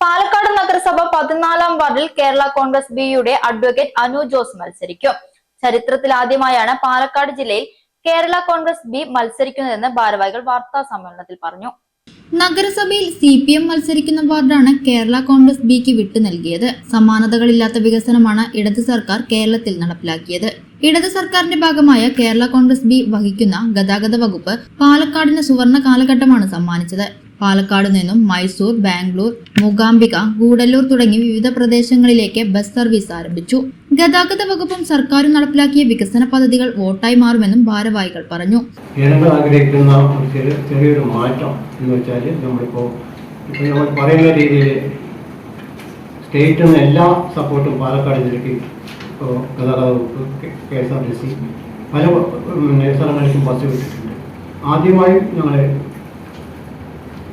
പാലക്കാട് നഗരസഭ പതിനാലാം വാർഡിൽ കേരള കോൺഗ്രസ് ബി യുടെ അഡ്വക്കേറ്റ് അനു ജോസ് മത്സരിക്കും. ചരിത്രത്തിൽ ആദ്യമായാണ് പാലക്കാട് ജില്ലയിൽ കേരള കോൺഗ്രസ് ബി മത്സരിക്കുന്നതെന്ന് ഭാരവാഹികൾ വാർത്താ സമ്മേളനത്തിൽ പറഞ്ഞു. നഗരസഭയിൽ സി പി എം മത്സരിക്കുന്ന വാർഡാണ് കേരള കോൺഗ്രസ് ബിക്ക് വിട്ടു നൽകിയത്. സമാനതകളില്ലാത്ത വികസനമാണ് ഇടത് സർക്കാർ കേരളത്തിൽ നടപ്പിലാക്കിയത്. ഇടത് സർക്കാരിന്റെ ഭാഗമായ കേരള കോൺഗ്രസ് ബി വഹിക്കുന്ന ഗതാഗത വകുപ്പ് പാലക്കാടിന് സുവർണ കാലഘട്ടമാണ് സമ്മാനിച്ചത്. പാലക്കാട് നിന്നും മൈസൂർ ബാംഗ്ലൂർ മൂകാംബിക ഗൂഡല്ലൂർ തുടങ്ങി വിവിധ പ്രദേശങ്ങളിലേക്ക് ബസ് സർവീസ് ആരംഭിച്ചു ഗതാഗത വകുപ്പും സർക്കാരും നടപ്പിലാക്കിയ വികസന പദ്ധതികൾ വോട്ടായി മാറുമെന്നും ഭാരവാഹികൾ പറഞ്ഞു ജനങ്ങൾ ആഗ്രഹിക്കുന്ന ചെറിയൊരു മാറ്റം എന്ന് വെച്ചാൽ നമ്മളിപ്പോൾ ഇപ്പോൾ നമ്മൾ പറയുന്ന രീതിയിൽ സ്റ്റേറ്റിൽ നിന്ന് എല്ലാ സപ്പോർട്ടും പാലക്കാട് ജില്ലയ്ക്ക് ഇപ്പോൾ ഗതാഗത വകുപ്പ് K S R T C പല സ്ഥലങ്ങളിലേക്കും ബസ് വിട്ടിട്ടുണ്ട് ആദ്യമായി ഞങ്ങൾ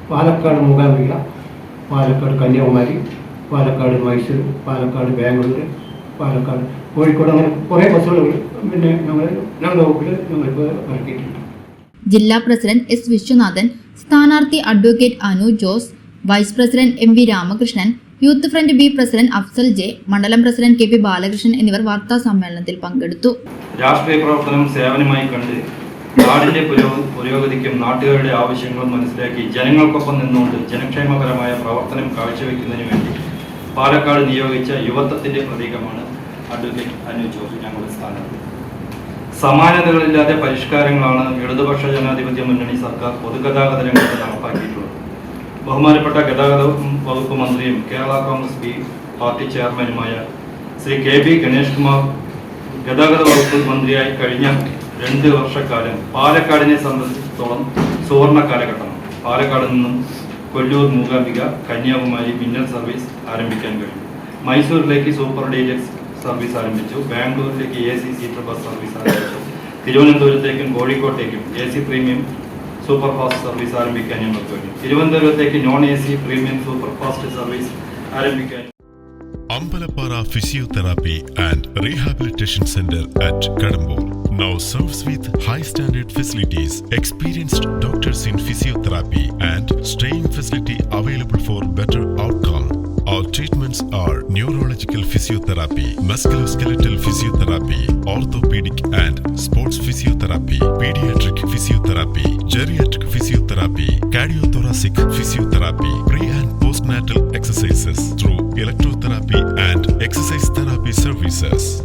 പാലക്കാട് മൂകാംബിക പാലക്കാട് കന്യാകുമാരി പാലക്കാട് മൈസൂർ പാലക്കാട് ബാംഗ്ലൂർ പാലക്കാട് കോഴിക്കോട് അങ്ങനെ കുറേ ബസ്സുകൾ പിന്നെ ഞങ്ങൾ ഞങ്ങളുടെ വകുപ്പിൽ ഞങ്ങളിപ്പോൾ ഇറക്കിയിട്ടുണ്ട്. ജില്ലാ പ്രസിഡന്റ് എസ് വിശ്വനാഥൻ സ്ഥാനാർത്ഥി advocate Anu Jose vice president M V Ramakrishnan youth front B president Afsal J മണ്ഡലം പ്രസിഡന്റ് കെ പി ബാലകൃഷ്ണൻ എന്നിവർ വാർത്താ സമ്മേളനത്തിൽ പങ്കെടുത്തു. രാഷ്ട്രീയ പ്രവർത്തനം സേവനമായി കണ്ട് നാടിന്റെ പുരോ- പുരോഗതിക്കും നാട്ടുകാരുടെ ആവശ്യങ്ങളും മനസ്സിലാക്കി ജനങ്ങൾക്കൊപ്പം നിന്നുകൊണ്ട് ജനക്ഷേമപരമായ പ്രവർത്തനം കാഴ്ചവെക്കുന്നതിന് വേണ്ടി പാലക്കാട് നിയോഗിച്ച യുവത്വത്തിന്റെ പ്രതീകമാണ് അഡ്വക്കേറ്റ് അനു ജോർജ് ഞങ്ങളുടെ സ്ഥാനാർത്ഥി സമാനതകളില്ലാതെ പരിഷ്കാരങ്ങളാണ് ഇടതുപക്ഷ ജനാധിപത്യ മുന്നണി സർക്കാർ പൊതുഗതാഗത രംഗത്ത് നടപ്പാക്കിയിട്ടുള്ളത്. ബഹുമാനപ്പെട്ട ഗതാഗത വകുപ്പ് മന്ത്രിയും കേരള കോൺഗ്രസ് പി പാർട്ടി ചെയർമാനുമായ ശ്രീ കെ ബി ഗണേഷ് കുമാർ ഗതാഗത വകുപ്പ് മന്ത്രിയായി കഴിഞ്ഞ രണ്ട് വർഷക്കാലം പാലക്കാടിനെ സംബന്ധിച്ചിടത്തോളം സുവർണ കാലഘട്ടമാണ്. പാലക്കാട് നിന്നും കൊല്ലൂർ മൂകാംബിക കന്യാകുമാരി മിന്നൽ സർവീസ് ആരംഭിക്കാൻ കഴിഞ്ഞു. മൈസൂരിലേക്ക് സൂപ്പർ ഡീലക്സ് സർവീസ് ആരംഭിച്ചു. ബാംഗ്ലൂരിലേക്ക് A C seater bus service ആരംഭിച്ചു. തിരുവനന്തപുരത്തേക്കും കോഴിക്കോട്ടേക്കും A C premium super fast service ആരംഭിക്കാൻ ഞങ്ങൾക്ക് കഴിഞ്ഞു തിരുവനന്തപുരത്തേക്ക് non A C premium super fast service ആരംഭിക്കാൻ Ambalappara physiotherapy and rehabilitation centre at Kadambur. now serves with high standard facilities, experienced doctors in physiotherapy, and staying facility available for better outcome. Our treatments are neurological physiotherapy, musculoskeletal physiotherapy, orthopedic and sports physiotherapy, pediatric physiotherapy, geriatric physiotherapy, cardiothoracic physiotherapy, pre and postnatal exercises through electrotherapy and exercise therapy services.